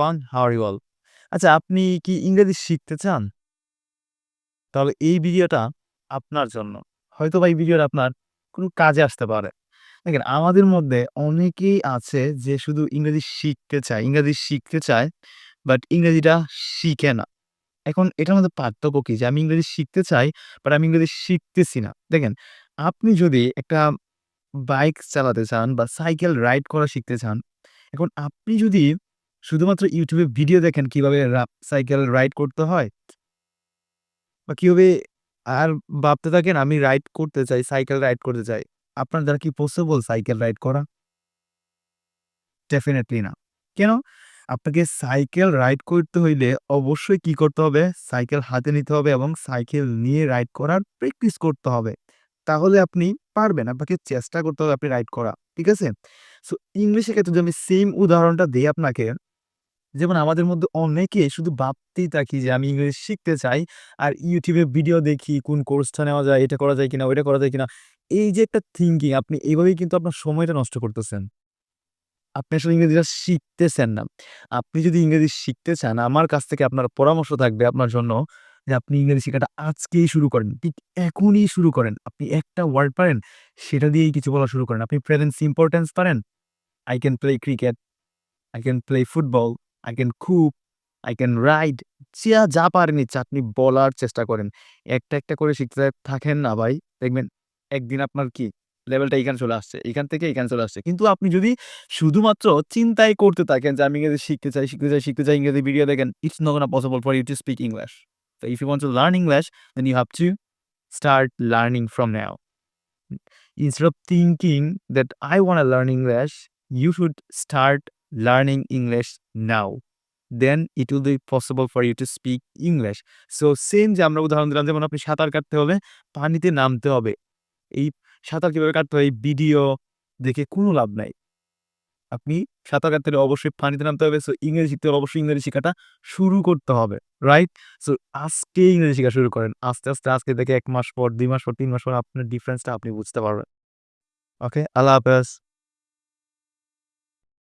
One how are আচ্ছা আপনি কি ইংরেজি শিখতে চান? তাহলে এই ভিডিওটা আপনার জন্য। হয়তো বা এই ভিডিওটা আপনার কোনো কাজে আসতে পারে। দেখেন, আমাদের মধ্যে অনেকেই আছে যে শুধু ইংরেজি শিখতে চায়, ইংরেজি শিখতে চায় বাট ইংরেজিটা শিখে না। এখন এটার মধ্যে পার্থক্য কি? যে আমি ইংরেজি শিখতে চাই বাট আমি ইংরেজি শিখতেছি না। দেখেন, আপনি যদি একটা বাইক চালাতে চান বা সাইকেল রাইড করা শিখতে চান, এখন আপনি যদি শুধুমাত্র ইউটিউবে ভিডিও দেখেন কীভাবে সাইকেল রাইড করতে হয় বা কীভাবে আর ভাবতে থাকেন, আমি রাইড করতে চাই সাইকেল রাইড করতে চাই, আপনার দ্বারা কি পসিবল সাইকেল রাইড করা? ডেফিনেটলি না। কেন? আপনাকে সাইকেল রাইড করতে হইলে অবশ্যই কি করতে হবে? সাইকেল হাতে নিতে হবে এবং সাইকেল নিয়ে রাইড করার প্র্যাকটিস করতে হবে। তাহলে আপনি পারবেন, আপনাকে চেষ্টা করতে হবে আপনি রাইড করা, ঠিক আছে? সো ইংলিশের ক্ষেত্রে যদি আমি সেম উদাহরণটা দিই আপনাকে যেমন আমাদের মধ্যে অনেকে শুধু ভাবতেই থাকি যে আমি ইংরেজি শিখতে চাই আর ইউটিউবে ভিডিও দেখি, কোন কোর্সটা নেওয়া যায়, এটা করা যায় কিনা, ওইটা করা যায় কিনা। এই যে একটা থিঙ্কিং আপনি এইভাবেই কিন্তু আপনার সময়টা নষ্ট করতেছেন। আপনি আসলে ইংরেজিটা শিখতেছেন না। আপনি যদি ইংরেজি শিখতে চান, আমার কাছ থেকে আপনার পরামর্শ থাকবে আপনার জন্য যে আপনি ইংরেজি শেখাটা আজকেই শুরু করেন, ঠিক এখনই শুরু করেন। আপনি একটা ওয়ার্ড পারেন, সেটা দিয়েই কিছু বলা শুরু করেন। আপনি প্রেজেন্স ইম্পর্টেন্স পারেন I can play cricket I can play football I can cook I can ride যা যা পারেন ইচ্ছা, আপনি বলার চেষ্টা করেন। একটা একটা করে শিখতে থাকেন না ভাই, দেখবেন একদিন আপনার কি লেভেলটা এখানে চলে আসছে, এখান থেকে এখানে চলে আসছে। কিন্তু আপনি যদি শুধুমাত্র চিন্তাই করতে থাকেন যে আমি ইংরেজি শিখতে চাই শিখতে চাই শিখতে চাই, ইংরেজি ভিডিও দেখেন it's not gonna possible for you to speak English তো if you want to learn English then you have to start learning from now instead of thinking that I want to learn you should start learning English now. Then it will be possible for you to speak English. So, same যে আমরা উদাহরণ দিলাম, যেমন আপনি সাঁতার কাটতে হলে পানিতে নামতে হবে। এই সাঁতার কীভাবে কাটতে হয়? ভিডিও দেখে কোনো লাভ নাই। আপনি সাঁতার কাটতে অবশ্যই পানিতে নামতে হবে। সো ইংরেজি শিখতে হলে অবশ্যই ইংরেজি শেখাটা শুরু করতে হবে রাইট সো আজকে ইংরেজি শেখা শুরু করেন। আস্তে আস্তে, আজকে থেকে এক মাস পর, দুই মাস পর, তিন মাস পর আপনার ডিফারেন্সটা আপনি বুঝতে পারবেন। ওকে আল্লাহ হাফেজ।